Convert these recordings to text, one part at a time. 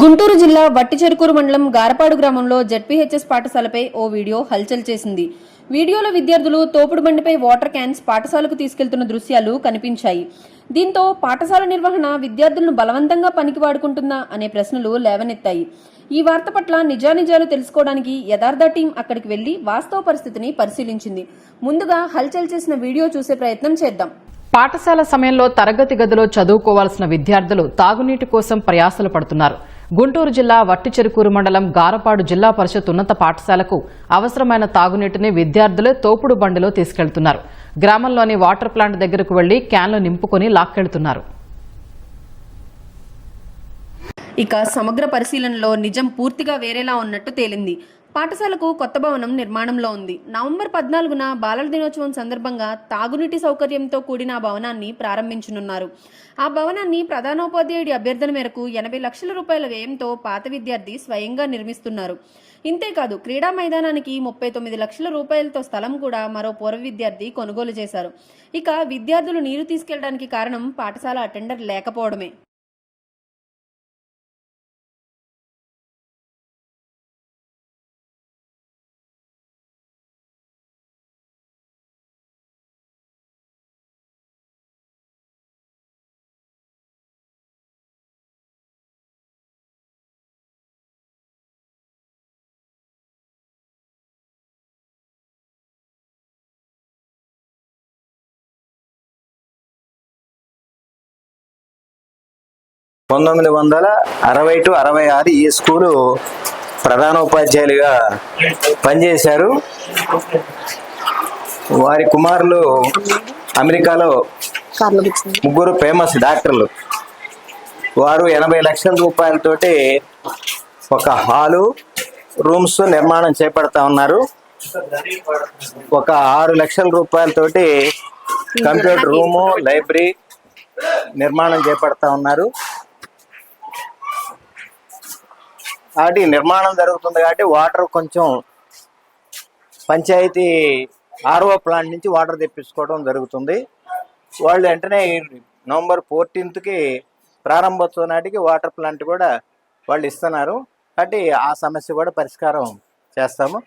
గుంటూరు జిల్లా వట్టిచెరుకూరు మండలం గారపాడు గ్రామంలో జడ్పీహెచ్ఎస్ పాఠశాలపై ఓ వీడియో హల్చల్ చేసింది. వీడియోలో విద్యార్థులు తోపుడు బండిపై వాటర్ క్యాన్స్ పాఠశాలకు తీసుకెళ్తున్న దృశ్యాలు కనిపించాయి. దీంతో పాఠశాల నిర్వహణ విద్యార్థులను బలవంతంగా పనికి వాడుకుంటుందా అనే ప్రశ్నలు లేవనెత్తాయి. ఈ వార్త పట్ల నిజానిజాలు తెలుసుకోవడానికి యథార్థ టీం అక్కడికి వెళ్ళి వాస్తవ పరిస్థితిని పరిశీలించింది. ముందుగా హల్చల్ చేసిన వీడియో చూసే ప్రయత్నం చేద్దాం. పాఠశాల సమయంలో తరగతి గదిలో చదువుకోవాల్సిన విద్యార్థులు తాగునీటి కోసం ప్రయాసలు పడుతున్నారు. గుంటూరు జిల్లా వట్టిచెరుకూరు మండలం గారపాడు జిల్లా పరిషత్ ఉన్నత పాఠశాలకు అవసరమైన తాగునీటిని విద్యార్థులే తోపుడు బండిలో తీసుకెళ్తున్నారు. గ్రామంలోని వాటర్ ప్లాంట్ దగ్గరకు వెళ్ళి క్యాన్లు నింపుకొని లాక్కెళ్తున్నారు. ఇక సమగ్ర పరిశీలనలో నిజం పూర్తిగా వేరేలా ఉన్నట్టు తేలింది. పాఠశాలకు కొత్త భవనం నిర్మాణంలో ఉంది. నవంబర్ పద్నాలుగున బాలల దినోత్సవం సందర్భంగా తాగునీటి సౌకర్యంతో కూడిన ఆ భవనాన్ని ప్రారంభించనున్నారు. ఆ భవనాన్ని ప్రధానోపాధ్యాయుడి అభ్యర్థన మేరకు ఎనభై లక్షల రూపాయల వ్యయంతో పాత విద్యార్థి స్వయంగా నిర్మిస్తున్నారు. ఇంతేకాదు క్రీడా మైదానానికి ముప్పై తొమ్మిది లక్షల రూపాయలతో స్థలం కూడా మరో పూర్వ విద్యార్థి కొనుగోలు చేశారు. ఇక విద్యార్థులు నీరు తీసుకెళ్ళడానికి కారణం పాఠశాల అటెండర్ లేకపోవడమే. పంతొమ్మిది వందల అరవై టు అరవై ఆరు ఈ స్కూలు ప్రధానోపాధ్యాయులుగా పనిచేశారు. వారి కుమారులు అమెరికాలో ముగ్గురు ఫేమస్ డాక్టర్లు. వారు ఎనభై లక్షల రూపాయలతోటి ఒక హాలు రూమ్స్ నిర్మాణం చేపడతా ఉన్నారు. ఒక ఆరు లక్షల రూపాయలతోటి కంప్యూటర్ రూము లైబ్రరీ నిర్మాణం చేపడతా ఉన్నారు. కాబట్టి నిర్మాణం జరుగుతుంది కాబట్టి వాటర్ కొంచెం పంచాయతీ ఆర్ఓ ప్లాంట్ నుంచి వాటర్ తెప్పించుకోవడం జరుగుతుంది. వాళ్ళు వెంటనే నవంబర్ ఫోర్టీన్త్కి ప్రారంభోత్సవం నాటికి వాటర్ ప్లాంట్ కూడా వాళ్ళు ఇస్తున్నారు. కాబట్టి ఆ సమస్య కూడా పరిష్కారం చేస్తాము.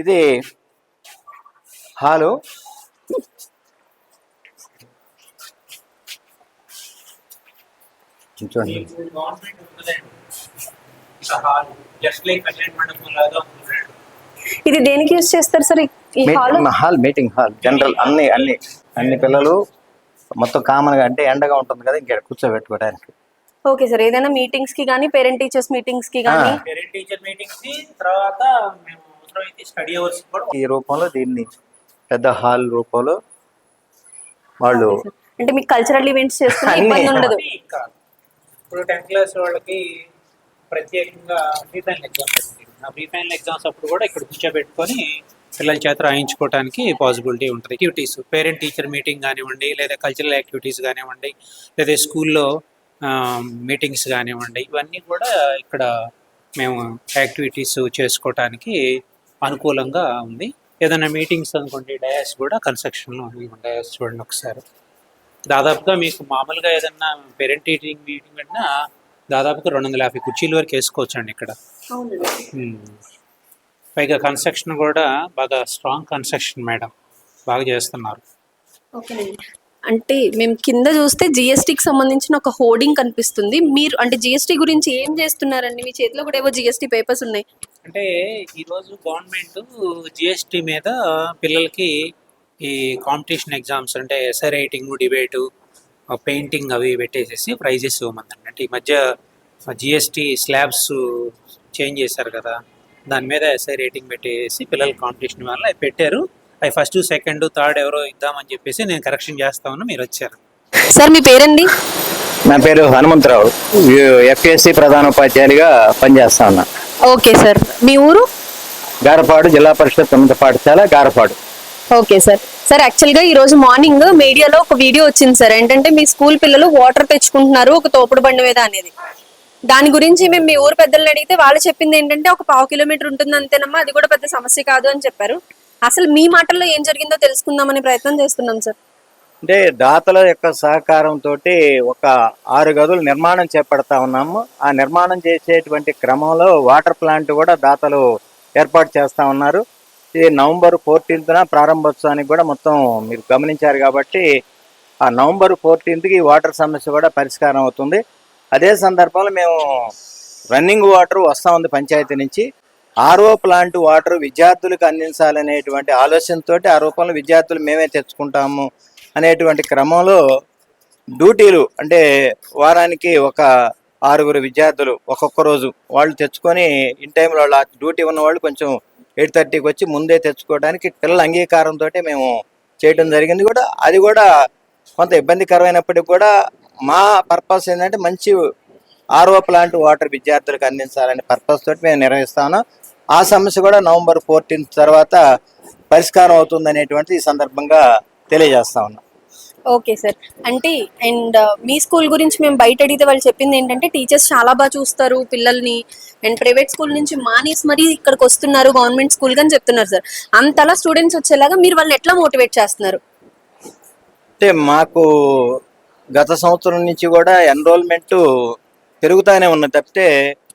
ఇది హాలు. చూడండి హాల్ జస్ట్ లైక్ కళ్యాణ మండపం లాగా ఉంటుందండి ఇది దేనికి యూజ్ చేస్తారు సార్? ఈ- hall? Meeting hall meeting hall. General అన్ని అన్ని అన్ని పిల్లలు మొత్తం కామన్గా అంటే ఎండగా ఉంటుంది కదా ఇంకా కూర్చోబెట్టుకోవడానికి. ఓకే సార్ ఏదైనా మీటింగ్స్కి కానీ పేరెంట్ టీచర్స్ మీటింగ్స్కి కానీ పేరెంట్ టీచర్ మీటింగ్స్ తర్వాత మేము అవసరమైతే స్టడీ అవర్స్ కూడా ఈ రూపంలో దీన్ని పెద్ద హాల్ రూపంలో వాళ్ళు అంటే మీకు కల్చరల్ ఈవెంట్స్ చేసుకునే అన్ని. ఇబ్బంది ఉండదు. ఇప్పుడు టెన్త్ క్లాస్ వాళ్ళకి ప్రత్యేకంగా ప్రీ ఫైనల్ ఎగ్జామ్స్ ఆ ప్రీ ఫైనల్ ఎగ్జామ్స్ అప్పుడు కూడా ఇక్కడ కూర్చోబెట్టుకొని పిల్లల చేత రాయించుకోవడానికి పాసిబిలిటీ ఉంటుంది. యాక్టివిటీస్ పేరెంట్ టీచర్ మీటింగ్ కానివ్వండి లేదా కల్చరల్ యాక్టివిటీస్ కానివ్వండి లేదా స్కూల్లో మీటింగ్స్ కానివ్వండి ఇవన్నీ కూడా ఇక్కడ మేము యాక్టివిటీస్ చేసుకోవటానికి అనుకూలంగా ఉంది. ఏదైనా మీటింగ్స్ అనుకోండి డయాస్ కూడా కన్స్ట్రక్షన్లో డయాస్ చూడండి ఒకసారి. దాదాపుగా మీకు మామూలుగా ఏదన్నా పేరెంట్ టీచింగ్ మీటింగ్ అన్నా దాదాపుగా రెండు వందల యాభై కుర్చీల వరకు వేసుకోవచ్చు అండి ఇక్కడ. పైగా కన్స్ట్రక్షన్ కూడా బాగా స్ట్రాంగ్ కన్స్ట్రక్షన్ మేడం. బాగా చేస్తున్నారు. అంటే మేము కింద చూస్తే జిఎస్టీకి సంబంధించిన ఒక హోర్డింగ్ కనిపిస్తుంది. మీరు అంటే జిఎస్టీ గురించి ఏం చేస్తున్నారండి? మీ చేతిలో కూడా ఏవో జిఎస్టీ పేపర్స్ ఉన్నాయి. అంటే ఈరోజు గవర్నమెంట్ జిఎస్టీ మీద పిల్లలకి ఈ కాంపిటీషన్ ఎగ్జామ్స్ అంటే ఎస్ఐ రైటింగ్ డిబేటు పెయింటింగ్ అవి పెట్టేసేసి ప్రైజెస్ ఇవ్వమందండి అంటే ఈ మధ్య జిఎస్టీ స్లాబ్స్ చేంజ్ చేశారు కదా దాని మీద ఎస్ఐ రేటింగ్ పెట్టేసి పిల్లల కాంపిటీషన్ వల్ల అవి పెట్టారు. అవి ఫస్ట్ సెకండ్ థర్డ్ ఎవరో ఇద్దామని చెప్పేసి నేను కరెక్షన్ చేస్తామని మీరు వచ్చారు. సార్ మీ పేరండి? నా పేరు హనుమంతరావు. ఎఫ్ఎస్సి ప్రధానోపాధ్యాయులుగా పనిచేస్తా ఉన్నా. Okay sir. మీ ఊరు? గారపాడు జిల్లా పరిషత్ ఉన్నత పాఠశాల గారపాడు. Okay sir. సార్ యాక్చువల్గా ఈ రోజు మార్నింగ్ మీడియాలో ఒక వీడియో వచ్చింది సార్ ఏంటంటే మీ స్కూల్ పిల్లలు వాటర్ తెచ్చుకుంటున్నారు ఒక తోపుడు బండి మీద అనేది. దాని గురించి మేము మీ ఊరు పెద్దల్ని అడిగితే వాళ్ళు చెప్పింది ఏంటంటే ఒక పావు కిలోమీటర్ ఉంటుంది అంతేనమ్మా అది కూడా పెద్ద సమస్య కాదు అని చెప్పారు. అసలు మీ మాటల్లో ఏం జరిగిందో తెలుసుకుందామని ప్రయత్నం చేస్తున్నాం సార్ అంటే దాతల యొక్క సహకారంతో ఒక ఆరు గదులు నిర్మాణం చేపడతా ఉన్నాము. ఆ నిర్మాణం చేసేటువంటి క్రమంలో వాటర్ ప్లాంట్ కూడా దాతలు ఏర్పాటు చేస్తా ఉన్నారు. ఇది నవంబర్ ఫోర్టీన్త్న ప్రారంభోత్సవానికి కూడా మొత్తం మీరు గమనించారు కాబట్టి ఆ నవంబర్ ఫోర్టీన్త్కి వాటర్ సమస్య కూడా పరిష్కారం అవుతుంది. అదే సందర్భంలో మేము రన్నింగ్ వాటర్ వస్తూ ఉంది పంచాయతీ నుంచి. ఆర్ఓ ప్లాంట్ వాటర్ విద్యార్థులకు అందించాలనేటువంటి ఆలోచనతో ఆ రూపంలో విద్యార్థులు మేమే తెచ్చుకుంటాము అనేటువంటి క్రమంలో డ్యూటీలు అంటే వారానికి ఒక ఆరుగురు విద్యార్థులు ఒక్కొక్క రోజు వాళ్ళు తెచ్చుకొని ఇన్ టైంలో డ్యూటీ ఉన్న వాళ్ళు కొంచెం ఎయిట్ థర్టీకి వచ్చి ముందే తెచ్చుకోవడానికి పిల్లల అంగీకారంతో మేము చేయడం జరిగింది కూడా. అది కూడా కొంత ఇబ్బందికరమైనప్పటికీ కూడా మా పర్పస్ ఏంటంటే మంచి ఆర్ఓ ప్లాంట్ వాటర్ విద్యార్థులకు అందించాలనే పర్పస్ తోటి మేము నిర్వహిస్తాను. ఆ సమస్య కూడా నవంబర్ ఫోర్టీన్త్ తర్వాత పరిష్కారం అవుతుంది అనేటువంటి ఈ సందర్భంగా తెలియజేస్తా ఉన్నాం. Okay sir. అంటే అండ్ uh, మీ స్కూల్ గురించి మేము బయట అడిగితే వాళ్ళు చెప్పింది ఏంటంటే టీచర్స్ చాలా బాగా చూస్తారు పిల్లల్ని. అండ్ ప్రైవేట్ స్కూల్ నుంచి మానేసి మరీ ఇక్కడికి వస్తున్నారు గవర్నమెంట్ స్కూల్ అని చెప్తున్నారు సార్. అంతలా స్టూడెంట్స్ వచ్చేలాగా మీరు వాళ్ళని ఎట్లా మోటివేట్ చేస్తున్నారు? అంటే మాకు గత సంవత్సరం నుంచి కూడా ఎన్రోల్మెంట్ పెరుగుతానే ఉన్నది తప్పితే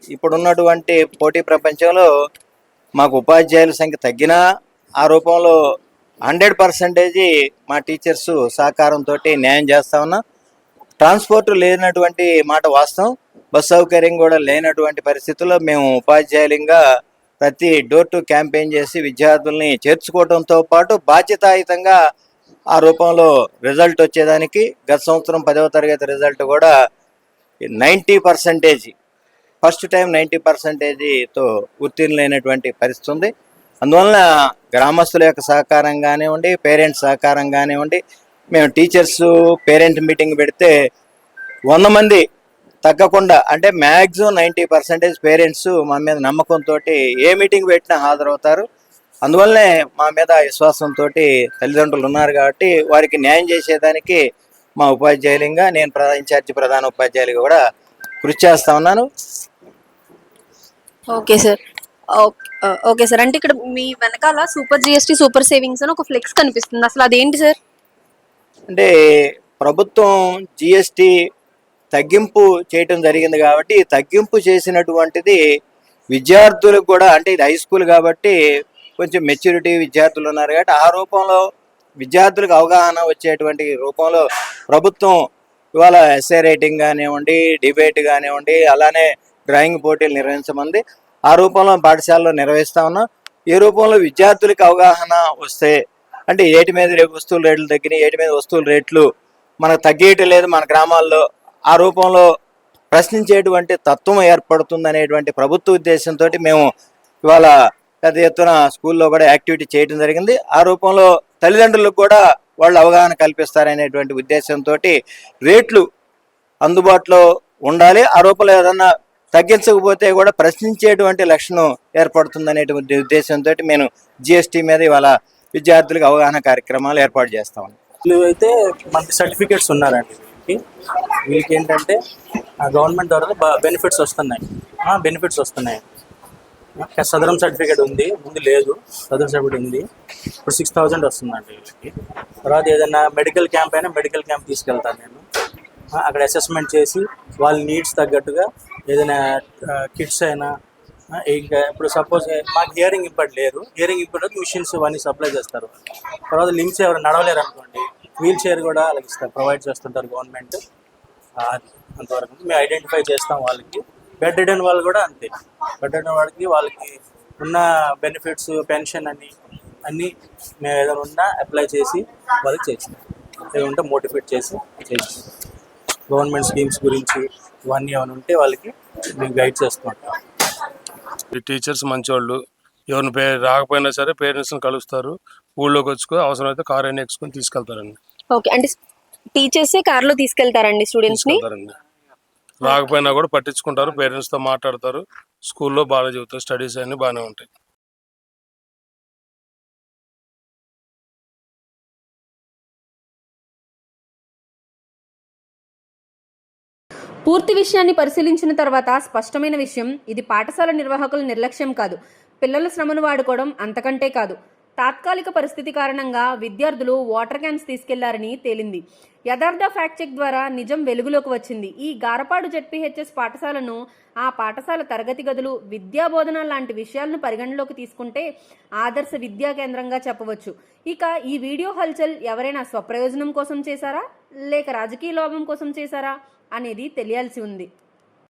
ఇప్పుడున్నటువంటి పోటీ ప్రపంచంలో మాకు ఉపాధ్యాయుల సంఖ్య తగ్గినా ఆ రూపంలో హండ్రెడ్ పర్సెంటేజీ మా టీచర్స్ సహకారంతో న్యాయం చేస్తా ఉన్నాం. ట్రాన్స్పోర్ట్ లేనటువంటి మాట వాస్తవం. బస్ సౌకర్యం కూడా లేనటువంటి పరిస్థితుల్లో మేము ఉపాధ్యాయులంగా ప్రతి డోర్ టు క్యాంపెయిన్ చేసి విద్యార్థుల్ని చేర్చుకోవడంతో పాటు బాధ్యతాయుతంగా ఆ రూపంలో రిజల్ట్ వచ్చేదానికి గత సంవత్సరం పదవ తరగతి రిజల్ట్ కూడా ninety percentage. First time ninety పర్సంటేజీతో ఉత్తీర్ణులైనటువంటి పరిస్థితి ఉంది. అందువలన గ్రామస్తుల యొక్క సహకారం కానివ్వండి పేరెంట్స్ సహకారం కానివ్వండి మేము టీచర్స్ పేరెంట్ మీటింగ్ పెడితే వంద మంది తగ్గకుండా అంటే మ్యాక్సిమం నైంటీ పర్సెంటేజ్ పేరెంట్స్ మా మీద నమ్మకంతో ఏ మీటింగ్ పెట్టినా హాజరవుతారు. అందువల్లనే మా మీద విశ్వాసంతో తల్లిదండ్రులు ఉన్నారు కాబట్టి వారికి న్యాయం చేసేదానికి మా ఉపాధ్యాయులంగా నేను ప్రధాన ఇన్ఛార్జి ప్రధాన ఉపాధ్యాయులుగా కూడా కృషి చేస్తా ఉన్నాను. Okay sir. Okay. Okay sir. అంటే ఇక్కడ మీ వెనకాల సూపర్ జిఎస్టీ సూపర్ సేవింగ్స్ అని ఒక ఫ్లెక్స్ కనిపిస్తుంది. అసలు అదేంటి సార్? అంటే ప్రభుత్వం జిఎస్టి తగ్గింపు చేయటం జరిగింది కాబట్టి తగ్గింపు చేసినటువంటిది విద్యార్థులకు కూడా అంటే ఇది హై స్కూల్ కాబట్టి కొంచెం మెచ్యూరిటీ విద్యార్థులు ఉన్నారు కాబట్టి ఆ రూపంలో విద్యార్థులకు అవగాహన వచ్చేటువంటి రూపంలో ప్రభుత్వం ఇవాళ ఎస్ఏ రైటింగ్ కానివ్వండి డిబేట్ కానివ్వండి అలానే డ్రాయింగ్ పోటీలు నిర్వహించమంది. ఆ రూపంలో పాఠశాలలో నిర్వహిస్తా ఉన్నాం. ఈ రూపంలో విద్యార్థులకు అవగాహన వస్తే అంటే ఏటి మీద రేపు వస్తువుల రేట్లు తగ్గినాయి ఏటి మీద వస్తువుల రేట్లు మనకు తగ్గేయటం లేదు మన గ్రామాల్లో ఆ రూపంలో ప్రశ్నించేటువంటి తత్వం ఏర్పడుతుంది అనేటువంటి ప్రభుత్వ ఉద్దేశంతో మేము ఇవాళ పెద్ద ఎత్తున స్కూల్లో కూడా యాక్టివిటీ చేయడం జరిగింది. ఆ రూపంలో తల్లిదండ్రులకు కూడా వాళ్ళు అవగాహన కల్పిస్తారనేటువంటి ఉద్దేశంతో రేట్లు అందుబాటులో ఉండాలి. ఆ రూపంలో ఏదన్నా తగ్గించకపోతే కూడా ప్రశ్నించేటువంటి లక్షణం ఏర్పడుతుంది అనేటువంటి ఉద్దేశంతో నేను జిఎస్టీ మీద ఇవాళ విద్యార్థులకు అవగాహన కార్యక్రమాలు ఏర్పాటు చేస్తాం అయితే మనకి సర్టిఫికేట్స్ ఉన్నారండి. వీళ్ళకి ఏంటంటే గవర్నమెంట్ ద్వారా బెనిఫిట్స్ వస్తున్నాయి. బెనిఫిట్స్ వస్తున్నాయి. సదరం సర్టిఫికేట్ ఉంది. ముందు లేదు. సదరం సర్టిఫికేట్ ఉంది. ఇప్పుడు సిక్స్ థౌజండ్ వస్తుందండి వీళ్ళకి. తర్వాత ఏదైనా మెడికల్ క్యాంప్ అయినా మెడికల్ క్యాంప్ తీసుకెళ్తాను నేను. అక్కడ అసెస్మెంట్ చేసి వాళ్ళ నీడ్స్ తగ్గట్టుగా ఏదైనా కిట్స్ అయినా ఇంకా ఇప్పుడు సపోజ్ మాకు హియరింగ్ ఇప్పటి లేదు. హియరింగ్ ఇప్పటి మిషన్స్ ఇవన్నీ సప్లై చేస్తారు. తర్వాత లింక్స్ ఎవరు నడవలేరు అనుకోండి. వీల్ చైర్ కూడా వాళ్ళకి ఇస్తారు ప్రొవైడ్ చేస్తుంటారు గవర్నమెంట్ అంతవరకు మేము ఐడెంటిఫై చేస్తాం వాళ్ళకి. బెడ్ రిడన్ వాళ్ళు కూడా అంతే. బెడ్ రిడన్ వాళ్ళకి వాళ్ళకి ఉన్న బెనిఫిట్స్ పెన్షన్ అని అన్నీ మేము ఏదైనా ఉన్నా అప్లై చేసి వాళ్ళకి చేస్తాం ఏదైనా ఉంటే మోటివేట్ చేసి చేస్తాం గవర్నమెంట్ స్కీమ్స్ గురించి ఇవన్నీ ఏమైనా ఉంటే వాళ్ళకి మేము గైడ్ చేస్తూ ఉంటాం. ఈ టీచర్స్ మంచివాళ్ళు ఎవరిని పే రాకపోయినా సరే పేరెంట్స్ని కలుస్తారు. ఊళ్ళోకి వచ్చుకో అవసరమైతే కార్ అయినా ఎక్కుకొని తీసుకెళ్తారండి. ఓకే అంటే టీచర్సే కార్లో తీసుకెళ్తారండి స్టూడెంట్స్ని తీసుకెళ్తారండి. రాకపోయినా కూడా పట్టించుకుంటారు పేరెంట్స్తో మాట్లాడతారు. స్కూల్లో బాగా చెబుతారు స్టడీస్ అన్ని బాగానే ఉంటాయి. పూర్తి విషయాన్ని పరిశీలించిన తర్వాత స్పష్టమైన విషయం ఇది పాఠశాల నిర్వాహకుల నిర్లక్ష్యం కాదు. పిల్లల శ్రమను వాడుకోవడం అంతకంటే కాదు. తాత్కాలిక పరిస్థితి కారణంగా విద్యార్థులు వాటర్ క్యాన్స్ తీసుకెళ్ళారని తేలింది. యథార్థ ఫ్యాక్ట్ చెక్ ద్వారా నిజం వెలుగులోకి వచ్చింది. ఈ గారపాడు జెడ్పీహెచ్ఎస్ పాఠశాలను ఆ పాఠశాల తరగతి గదులు విద్యా బోధన లాంటి విషయాలను పరిగణలోకి తీసుకుంటే ఆదర్శ విద్యా కేంద్రంగా చెప్పవచ్చు. ఇక ఈ వీడియో హల్చల్ ఎవరైనా స్వప్రయోజనం కోసం చేశారా? లేక రాజకీయ లోభం కోసం చేశారా? అనేది తెలియాల్సి ఉంది.